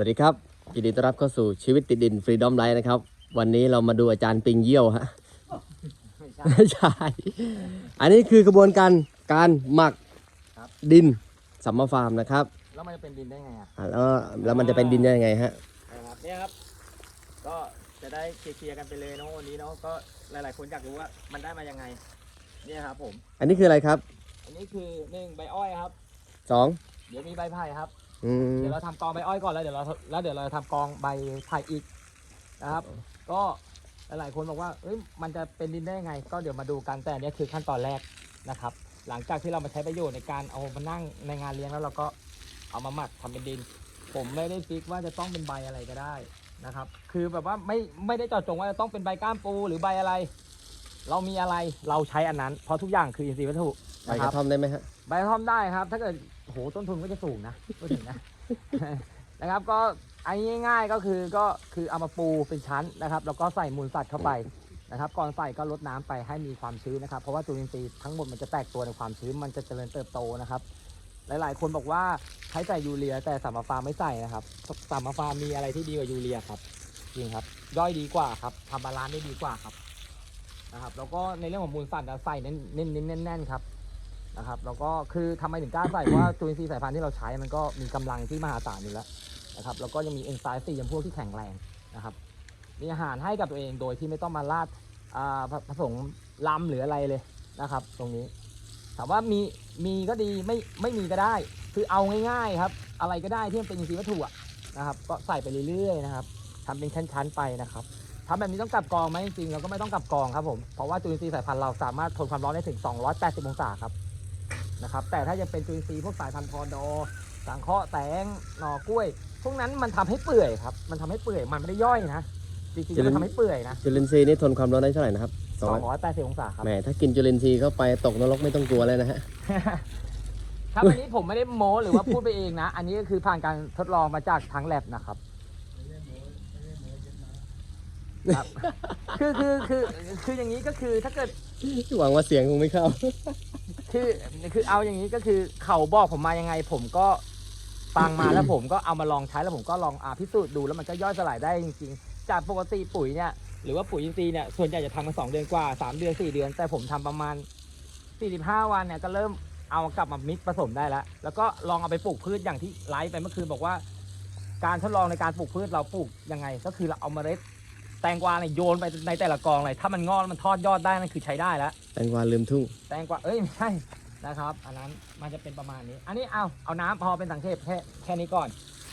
วัสดีครับยินดีต้อนรับเข้าสู่ชีวิตติดดินฟรีดอมไลฟ์นะครับ วันนี้เรามาดูอาจารย์ปิงเยี่ยวฮะไม่ใช่ อันนี้คือกระบวนการการหมักครับดินสัมมาฟาร์มนะครับ แล้วมันจะเป็นดินได้ไงอะอ่าแล้วแล้วมันจะเป็นดินได้ยังไงฮะนะครับเนี่ยครับ ก็จะได้เคลียร์ๆกันไปเลยเนาะวันนี้เนาะก็หลาย ๆ คนอยากรู้ว่ามันได้มายังไง เนี่ยครับผม อันนี้คืออะไรครับ อันนี้คือหนึ่งใบอ้อยครับสองเดี๋ยวมีใบไผ่ครับ อืม เดี๋ยวเราทำกองใบอ้อยก่อนแล้วเดี๋ยวเราแล้วเดี๋ยวเราจะทำกองใบไผ่อีกนะครับ ก็หลายๆคนบอกว่าเอ้ยมันจะเป็นดินได้ยังไง ก็เดี๋ยวมาดูกันแต่อันเนี้ยคือขั้นตอนแรกนะครับ หลังจากที่เรามาใช้ประโยชน์ในการเอามานั่งในงานเลี้ยงแล้วเราก็เอามาหมักทำเป็นดิน ผมไม่ได้ฟิกว่าจะต้องเป็นใบอะไรก็ได้นะครับ คือแบบว่าไม่ไม่ได้เจอดจงว่าจะต้องเป็นใบก้ามปูหรือใบอะไร เรามีอะไรเราใช้อันนั้นเพราะทุกอย่างคืออินทรีย์วัตถุใบนะคกรัระบท่อมได้ไหมฮะ ใบกระท่อมได้ครับ ถ้าเกิด โอ้โหต้นทุนก็จะสูงนะพูดถึงนะ นะครับก็อันนี้ง่ายๆก็คือก็คือเอามาปูเป็นชั้นนะครับ แล้วก็ใส่มูลสัตว์เข้าไปนะครับ ก่อนใส่ก็ลดน้ำไปให้มีความชื้นนะครับ เพราะว่าจุลินทรีย์ทั้งหมดมันจะแตกตัวในความชื้นมันจะเจริญเติบโตนะครับ หลายๆ คนบอกว่าใช้ใส่ยูเรียแต่สามฟาร์มไม่ใส่นะครับสามฟาร์มมีอะไรที่ดีกว่ายูเรียครับจริงครับย่อยดีกว่าครับทำบาลานซ์ได้ดีกว่าครับนะครับ แล้วก็ในเรื่องของมูลสัตว์ใส่เน้นเน้นเน้นแน่นๆครับ นะครับแล้วก็คือทำไมถึงกล้าใส่เพราะว่าจุลินทรีย์สายพันธุ์ที่เราใช้มันก็มีกำลังที่มหาศาลอยู่แล้วนะครับแล้วก็ยังมีเอนไซม์สี่จำพวกที่แข็งแรงนะครับมีอาหารให้กับตัวเองโดยที่ไม่ต้องมาลาดอ่าผผสมลำหรืออะไรเลยนะครับ ตรงนี้ ถามว่ามีมีก็ดีไม่ไม่มีก็ได้ คือเอาง่ายๆครับ อะไรก็ได้ที่มันเป็นอินทรีย์วัตถุอะนะครับ ก็ใส่ไปเรื่อยๆนะครับทำเป็นชั้นๆไปนะครับทำแบบนี้ต้องกลับกองไหมจริงๆเราก็ไม่ต้องกลับกองครับผมเพราะว่าจุลินทรีย์สายพันธุ์เราสามารถทนความร้อนได้ถึง 280 องศาครับ นะครับ แต่ถ้าจะเป็นจุลินทรีย์พวกสายพันธุ์พอดอ สังเคราะห์แตงหน่อกล้วย พวกนั้นมันทำให้เปื่อยครับ มันทำให้เปื่อย มันไม่ได้ย่อยนะ จริงๆ มันทำให้เปื่อยนะจุลินทรีย์นี่ทนความร้อนได้เท่าไหร่นะครับสองร้อย280องศาครับ แหมถ้ากินจุลินทรีย์เข้าไปตกนรกไม่ต้องกลัวเลยนะฮะ ครับอันนี้ผมไม่ได้โม้หรือว่าพูดไปเองนะ อันนี้ก็คือผ่านการทดลองมาจากทางแลบนะครับ ครับ คือคือคือคืออย่างนี้ก็คือถ้าเกิด หวังว่าเสียงคงไม่เข้า คือคือเอาอย่างนี้ก็คือเขาบอกผมมายังไง ผมก็ฟังมาแล้วผมก็เอามาลองใช้แล้วผมก็ลองอาพิสูจน์ดูแล้วมันก็ย่อยสลายได้จริงๆ จากปกติปุ๋ยเนี่ยหรือว่าปุ๋ยอินทรีย์เนี่ยส่วนใหญ่จะทำมาสองเดือนกว่าสามเดือนสี่เดือน แต่ผมทำประมาณสี่สิบห้าวันเนี่ยก็เริ่มเอากลับมามิกซ์ผสมได้แล้ว แล้วก็ลองเอาไปปลูกพืชอย่างที่ไลฟ์ไปเมื่อคืนบอกว่า การทดลองในการปลูกพืชเราปลูกยังไง ก็คือเราเอาเมล็ด แตงกวาเนี่ยโยนไปในแต่ละกองเลย ถ้ามันงอกแล้วมันทอดยอดได้นั่นคือใช้ได้แล้ว แตงกวาลืมทุ่ง แตงกวาเอ้ยไม่ใช่นะครับ อันนั้นมันจะเป็นประมาณนี้ อันนี้เอาเอาน้ำพอเป็นสังเกตแค่แค่นี้ก่อน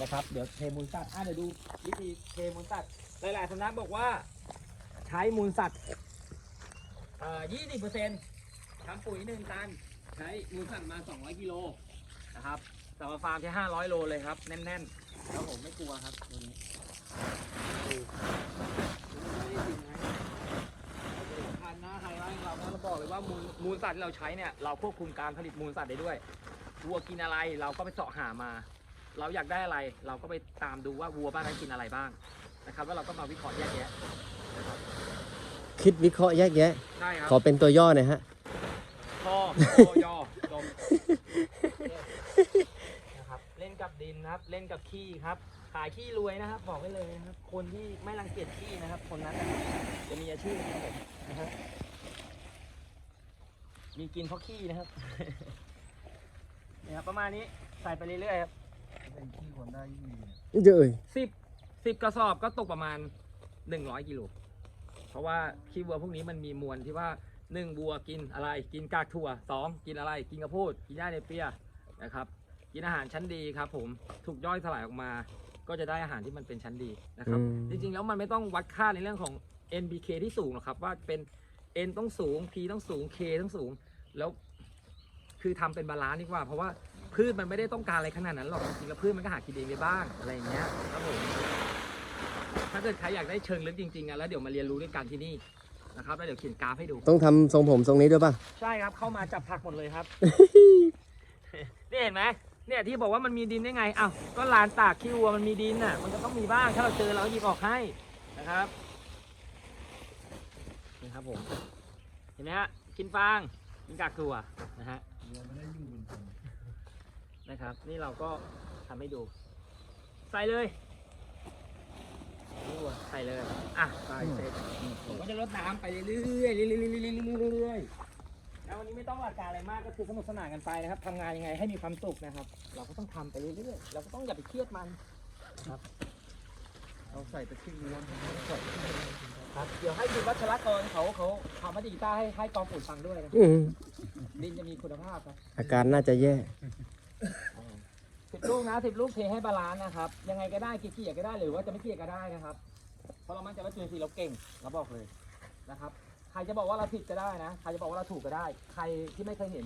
นะครับ เดี๋ยวเทมูลสัตว์อะเดี๋ยวดูวิธีเทมูลสัตว์หลายๆสำนักบอกว่า ใช้มูลสัตว์เอ่อยี่สิบเปอร์เซ็นต์ทำปุ๋ยหนึ่งตัน ใช้มูลสัตว์มาสองร้อยกิโลนะครับแต่ว่าฟาร์มใช้ห้าร้อยโลเลยครับ แน่นๆแล้วผมไม่กลัวครับตัวนี้ ดูไม่ได้จริงนะสำคัญนะไฮไลท์ของเรานะเราบอกเลยว่ามูลมูลสัตว์ที่เราใช้เนี่ยเราควบคุมการผลิตมูลสัตว์ได้ด้วยวัวกินอะไรเราก็ไปเสาะหามา เราอยากได้อะไร เราก็ไปตามดูว่าวัวบ้านนั้นกินอะไรบ้างนะครับแล้วเราก็มาวิเคราะห์แยกแยะคิดวิเคราะห์แยกแยะ ใช่ครับขอเป็นตัวย่อหน่อยฮะพอโอยอจบนะครับเล่นกับดินนะครับ เล่นกับขี้ครับ ขายขี้รวยนะครับ บอกไว้เลยนะครับ คนที่ไม่รังเกียจขี้นะครับ คนนั้นนะครับจะมีอาชีพครับผมนะฮะมีกินเพราะขี้นะครับนี่ครับประมาณนี้ใส่ไปเรื่อยๆครับเยอะเอ้ยสิบสิบกระสอบก็ตกประมาณหนึ่งร้อยกิโลเพราะว่าขี้วัวพวกนี้มันมีมวลที่ว่าหนึ่งวัวกินอะไร กินกากถั่วสองกินอะไร กินกระโพดกินหญ้าเนเปียนะครับ กินอาหารชั้นดีครับผมถูกย่อยสลายออกมา ก็จะได้อาหารที่มันเป็นชั้นดีนะครับ อืมจริงๆแล้วมันไม่ต้องวัดค่าในเรื่องของ NBK ที่สูงหรอกครับ ว่าเป็น N ต้องสูง P ต้องสูง K ต้องสูง แล้วคือทำเป็นบาลานซ์ดีกว่า เพราะว่าพืชมันไม่ได้ต้องการอะไรขนาดนั้นหรอกจริงๆแล้วพืชมันก็หากินเองได้บ้างอะไรอย่างเงี้ยครับผมถ้าเกิดใครอยากได้เชิงลึกจริงๆอะแล้วเดี๋ยวมาเรียนรู้ด้วยกันที่นี่นะครับแล้วเดี๋ยวเขียนกราฟให้ดู ต้องทำทรงผมทรงนี้ด้วยป่ะ ใช่ครับเข้ามาจับผักหมดเลยครับ นี่เห็นไหม เนี่ยที่บอกว่ามันมีดินได้ไงอ้าวก็ลานตากขี้วัวมันมีดินน่ะ มันก็ต้องมีบ้าง ถ้าเราเจอเราก็หยิบออกให้นะครับนี่ครับผม เห็นไหมฮะ กินฟาง กินกากตัวนะฮะนะครับ นี่เราก็ทำให้ดู ใส่เลยใส่เลย อะ ใส่เสร็จผมก็จะลดน้ำไปเรื่อยๆเรื่อยๆเรื่อยๆ แล้ววันนี้ไม่ต้องหลักการอะไรมากก็คือสนุกสนานกันไปนะครับทำงานยังไงให้มีความสุขนะครับ เราก็ต้องทำไปเรื่อยๆเราก็ต้องอย่าไปเครียดมันเราใส่ตะกิ้งล้วนครับ เดี๋ยวให้คุณวัชรกรเขาเขาทำมาดีกีตาร์ให้ให้กองฝุ่นฟังด้วยนะอืมดินจะมีคุณภาพครับอาการน่าจะแย่ สิบลูกนะสิบลูกเทให้บาลานซ์นะครับ ยังไงก็ได้เกลี่ยๆก็ได้หรือว่าจะไม่เกลี่ยก็ได้นะครับเพราะเรามั่นใจว่าจุลินทรีย์เราเก่งเราบอกเลยนะครับ ใครจะบอกว่าเราผิดก็ได้นะ ใครจะบอกว่าเราถูกก็ได้ ใครที่ไม่เคยเห็น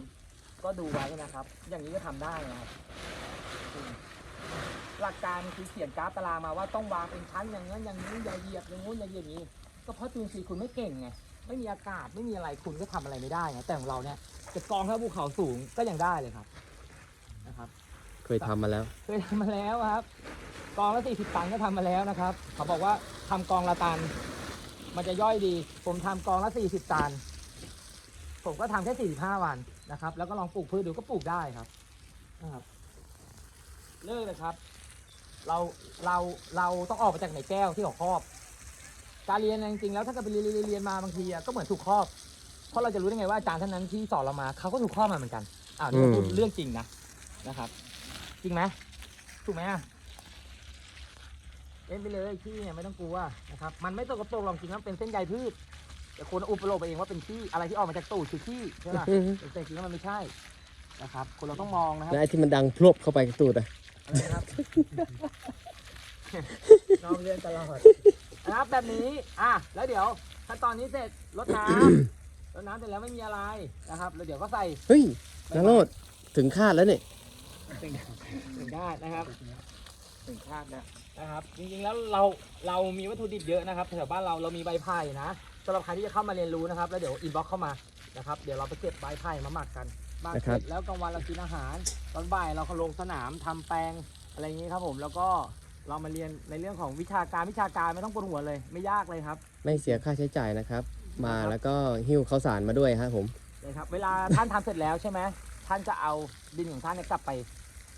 ก็ดูไว้นะครับ อย่างนี้ก็ทำได้นะครับอืมหลักการคือเขียนกราฟตารางมาว่าต้องวางเป็นชั้นอย่างนั้นอย่างนี้อย่าเหยียบอย่างงู้นอย่าเหยียบอย่างนี้ ก็เพราะจุลินทรีย์คุณไม่เก่งไง ไม่มีอากาศไม่มีอะไรคุณก็ทำอะไรไม่ได้ไงแต่ของเราเนี่ยจะกองเท่าภูเขาสูงก็ยังได้เลยครับ นะครับ เคยทำมาแล้ว เคยทำมาแล้วครับ กองละสี่สิบตันก็ทำมาแล้วนะครับ เขาบอกว่าทำกองละตัน มันจะย่อยดี ผมทำกองละสี่สิบตัน ผมก็ทำแค่สี่สิบห้าวันนะครับ แล้วก็ลองปลูกพืชดูก็ปลูกได้ครับนะครับเลิกเลยครับ เราเราเราต้องออกมาจากในแก้วที่เขาครอบ การเรียนจริงๆแล้วถ้าเกิดไปเรียนเรียนยนมาบางทีก็เหมือนถูกครอบ เพราะเราจะรู้ได้ไงว่าอาจารย์ท่านนั้นที่สอนเรามาเขาก็ถูกครอบมาเหมือนกันอ่าวนี่พูดเรื่องจริงนะนะครับ จริงไหมถูกไหมอะ เล่นไปเลยขี้เนี่ยไม่ต้องกลัวนะครับมันไม่ตกกระโปรงหรอกจริงๆมันเป็นเส้นใยพืชแต่คนอุปโลกไปเองว่าเป็นขี้อะไรที่ออกมาจากตูดคือขี้ใช่ไหมอืมแต่จริงๆแล้วมันไม่ใช่นะครับ คนเราต้องมองนะครับแล้วไอ้ที่มันดังพลบเข้าไปกระตูดอะอะไรนะครับน้องเรียนตลอดนะครับแบบนี้อะแล้วเดี๋ยวขั้นตอนนี้เสร็จรดน้ำรดน้ำเสร็จแล้วไม่มีอะไรนะครับ แล้วเดี๋ยวก็ใส่เฮ้ยนโรดถึงคาดแล้วเนี่ยถึงถึงได้นะครับ ถึงคาดนะนะครับ จริงๆแล้วเราเรามีวัตถุดิบเยอะนะครับแถวบ้านเราเรามีใบไผ่นะสำหรับใครที่จะเข้ามาเรียนรู้นะครับ แล้วเดี๋ยวอินบ็อกเข้ามานะครับ เดี๋ยวเราไปเก็บใบไผ่มาหมักกันหมักเสร็จแล้วกลางวันเรากินอาหาร ตอนบ่ายเราก็ลงสนามทำแปลงอะไรอย่างนี้ครับผมแล้วก็เรามาเรียนในเรื่องของวิชาการวิชาการไม่ต้องปวดหัวเลย ไม่ยากเลยครับ ไม่เสียค่าใช้จ่ายนะครับ มาแล้วก็หิ้วข้าวสารมาด้วยฮะผมเลยครับ เวลาท่านทำเสร็จแล้วใช่ไหมท่านจะเอาดินของท่านเนี่ยกลับไป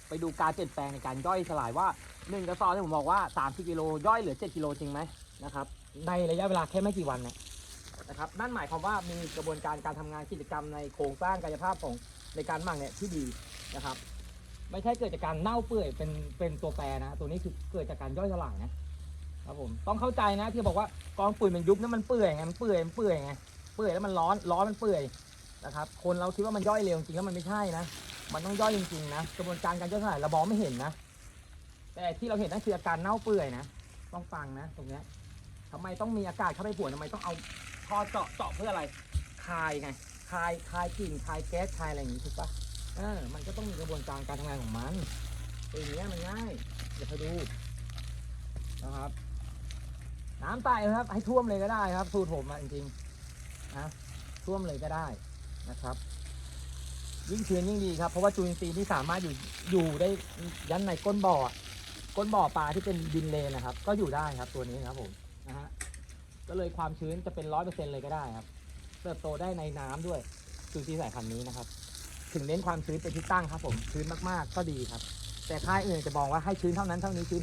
ไปดูการเปลี่ยนแปลงในการย่อยสลายว่า หนึ่งกระสอบที่ผมบอกว่า 30กิโลย่อยเหลือ 7กิโลจริงไหมนะครับในระยะเวลาแค่ไม่กี่วันเนี่ยนะครับนั่นหมายความว่ามีกระบวนการการทำงานกิจกรรมในโครงสร้างกายภาพของในการหมักเนี่ยที่ดีนะครับ ไม่ใช่เกิดจากการเน่าเปื่อยเป็นเป็นตัวแปรนะ ตัวนี้คือเกิดจากการย่อยสลายนะครับผมต้องเข้าใจนะที่บอกว่ากองปุ๋ยมันยุบนั้นมันเปื่อยไงมันเปื่อยมันเปื่อยไงเปื่อยแล้วมันร้อนร้อนมันเปื่อยนะครับคนเราคิดว่ามันย่อยเร็วจริงแล้วมันไม่ใช่นะ มันต้องย่อยจริงๆนะกระบวนการการย่อยสลายเรามองไม่เห็นนะ แต่ที่เราเห็นนั่นคืออาการเน่าเปื่อยนะ ต้องฟังนะตรงเนี้ยทำไมต้องมีอากาศเข้าไปป่วนทำไมต้องเอาท่อเจาะเจาะเพื่ออะไร คายไง คาย คายกลิ่น คายแก๊ส คายอะไรอย่างนี้ถูกปะเออ มันก็ต้องมีกระบวนการการทำงานของมันตัวอย่างเงี้ยมันง่าย เดี๋ยวไปดูนะครับ น้ำใต้นะครับ ให้ท่วมเลยก็ได้ครับ สูตรผมอะจริงๆนะท่วมเลยก็ได้นะครับ ยิ่งชื้นยิ่งดีครับ เพราะว่าจุลินทรีย์ที่สามารถอยู่อยู่ได้ยันในก้นบ่อ ก้นบ่อปลาที่เป็นดินเลนนะครับ ก็อยู่ได้ครับตัวนี้ครับผมนะฮะก็เลยความชื้นจะเป็นร้อยเปอร์เซ็นเลยก็ได้ครับเติบโตได้ในน้ำด้วยจุลินทรีย์สายพันธุ์นี้นะครับ ถึงเน้นความชื้นเป็นที่ตั้งครับ ผมชื้นมากๆก็ดีครับ แต่ค่ายอื่นจะบอกว่าให้ชื้นเท่านั้นเท่านี้ชื้น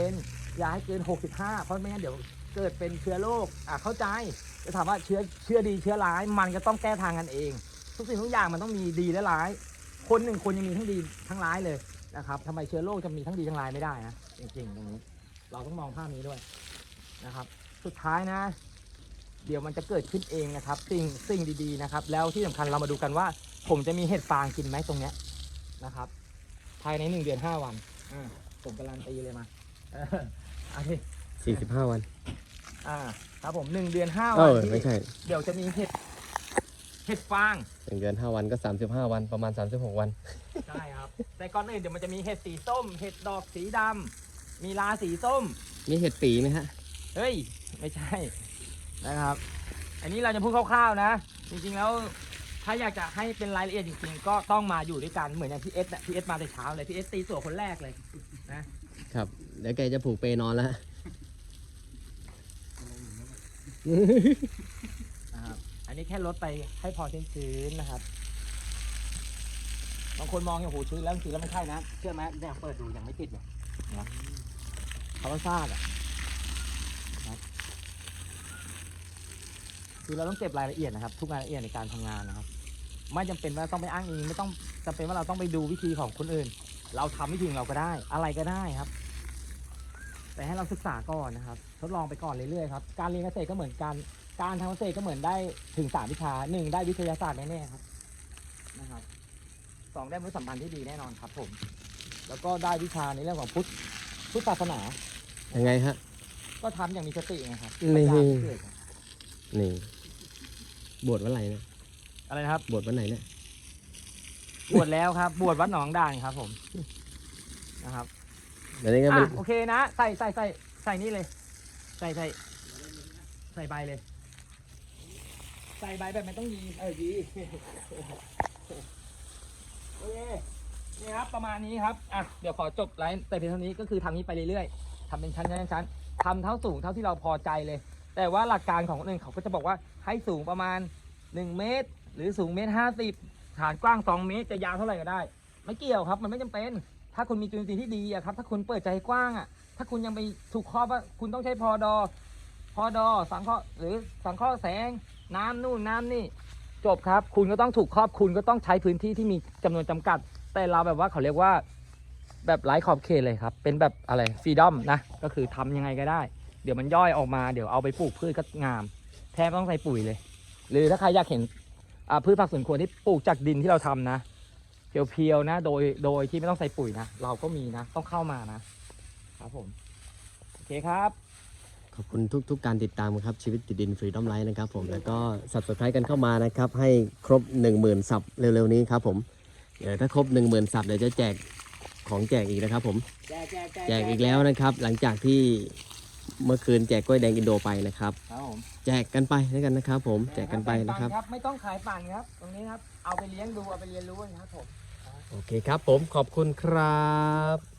50%อย่าให้เกิน 65 เพราะไม่งั้นเดี๋ยวเกิดเป็นเชื้อโรคอะเข้าใจจะถามว่าเชื้อเชื้อดีเชื้อร้ายมันก็ต้องแก้ทางกันเอง ทุกสิ่งทุกอย่างมันต้องมีดีและร้าย คนหนึ่งคนยังมีทั้งดีทั้งร้ายเลย นะครับทำไมเชื้อโรคจะมีทั้งดีทั้งร้ายไม่ได้นะจริงๆตรงนี้เราต้องมองภาพนี้ด้วยนะครับ สุดท้ายนะ เดี๋ยวมันจะเกิดขึ้นเองนะครับสิ่งสิ่งดีๆนะครับ แล้วที่สำคัญเรามาดูกันว่า ผมจะมีเห็ดฟางกินไหมตรงเนี้ยนะครับ ภายในหนึ่งเดือนห้าวันอ่าผมการันตีเลยมาเออเอาดิ45วัน อ่า ครับผมหนึ่งเดือนห้าเอวันอที่ไม่ใช่ เดี๋ยวจะมีเห็ดเห็ดฟางหนึ่งเดือน5วันก็35วันประมาณ36วัน ใช่ครับ แต่ก่อนอื่นเดี๋ยวมันจะมีเห็ดสีส้ม เห็ดดอกสีดำมีลาสีส้ม มีเห็ดปีไหมฮะ เฮ้ย ไม่ใช่นะครับ อันนี้เราจะพูดคร่าวๆนะ จริงๆแล้วถ้าอยากจะให้เป็นรายละเอียดจริงๆ ก็ต้องมาอยู่ด้วยกันเหมือนอย่างพี่เอสนะพี่เอสมาแต่เช้าเลยพี่เอสตีตัวคนแรกเลยนะครับ เดี๋ยวแกจะผูกเปนอนแล้ว นะครับอันนี้แค่ลดไปให้พอชื้นๆนะครับ บางคนมองอย่างโหชื้นแล้วจริงๆแล้วไม่ใช่นะ เชื่อไหมเนี่ยเปิดดูยังไม่ติดเลยนะธรรมชาติอะนะคือเราต้องเก็บรายละเอียดนะครับ ทุกรายละเอียดในการทำงานนะครับ ไม่จำเป็นว่าต้องไปอ้างอิงไม่ต้องจำเป็นว่าเราต้องไปดูวิธีของคนอื่น เราทำวิธีของเราก็ได้ อะไรก็ได้ครับ แต่ให้เราศึกษาก่อนนะครับ ทดลองไปก่อนเรื่อยๆครับ การเรียนเกษตรก็เหมือนกัน การทำเกษตรก็เหมือนได้ถึงสามวิชาหนึ่งได้วิทยาศาสตร์แน่ๆครับนะครับ สองได้มนุษยสัมพันธ์ที่ดีแน่นอนครับผม แล้วก็ได้วิชาในเรื่องของพุทธพุทธศาสนา ยังไงฮะ ก็ทำอย่างมีสตินะครับนี่ ปัญญาพิเศษครับนี่ บวชวันไหนเนี่ยอะไรนะครับ บวชวันไหนเนี่ยบวชแล้วครับ บวชวัดหนองด่านครับผมนะครับ เดี๋ยวนี้ก็เป็อะนโอเคนะ ใส่ใส่ใส่ใส่นี่เลย ใส่ใส่ใส่ใบเลย ใส่ใบแบบไม่ต้องยีเออยี โอเคนี่ครับประมาณนี้ครับอะเดี๋ยวขอจบไลฟ์แต่เพียงเท่านี้ก็คือทำนี้ไปเรื่อยๆทำเป็นชั้นชั้นชั้นทำเท่าสูงเท่าที่เราพอใจเลย แต่ว่าหลักการของคนอื่นเขาก็จะบอกว่าให้สูงประมาณ 1 เมตร หรือสูงเมตรห้าสิบฐานกว้าง 2 เมตรจะยาวเท่าไหร่ก็ได้ ไม่เกี่ยวครับมันไม่จำเป็น ถ้าคุณมีจุลินทรีย์ที่ดีอะครับ ถ้าคุณเปิดใจกว้างอะถ้าคุณยังไปถูกข้อว่าคุณต้องใช้พอดอพอดอสังเคราะห์หรือสังเคราะห์แสงน้ำนู่นน้ำนี่ จบครับ คุณก็ต้องถูกครอบคุณก็ต้องใช้พื้นที่ที่มีจำนวนจำกัด แต่เราแบบว่าเขาเรียกว่าแบบไร้ขอบเขตเลยครับ เป็นแบบอะไรฟรีดอมนะ ก็คือทำยังไงก็ได้ เดี๋ยวมันย่อยออกมา เดี๋ยวเอาไปปลูกพืชก็งาม แทบไม่ต้องใส่ปุ๋ยเลย หรือถ้าใครอยากเห็นพืชผักสวนครัวที่ปลูกจากดินที่เราทำนะเพียวๆนะ โดยโดยที่ไม่ต้องใส่ปุ๋ยนะ เราก็มีนะ ต้องเข้ามานะครับผม โอเคครับ ขอบคุณทุกๆการติดตามครับ ชีวิตติดดินฟรีดอมไลท์นะครับผมแล้วก็ subscribe กันเข้ามานะครับ ให้ครบ 10,000ซับเร็วๆนี้ครับผมเดี๋ยวถ้าครบ 10,000ซับเดี๋ยวจะแจกของแจกอีกนะครับผม แจกแจกแจกอีกแล้วนะครับ หลังจากที่เมื่อคืนแจกกล้วยแดงอินโดไปนะครับ ครับผมแจกกันไปแล้วกันนะครับ ผมแจกกันไปนะครับแจกไม่ต้องขายปั่นครับ ตรงนี้ครับ เอาไปเลี้ยงดูเอาไปเรียนรู้นะครับผม โอเคครับผมขอบคุณครับ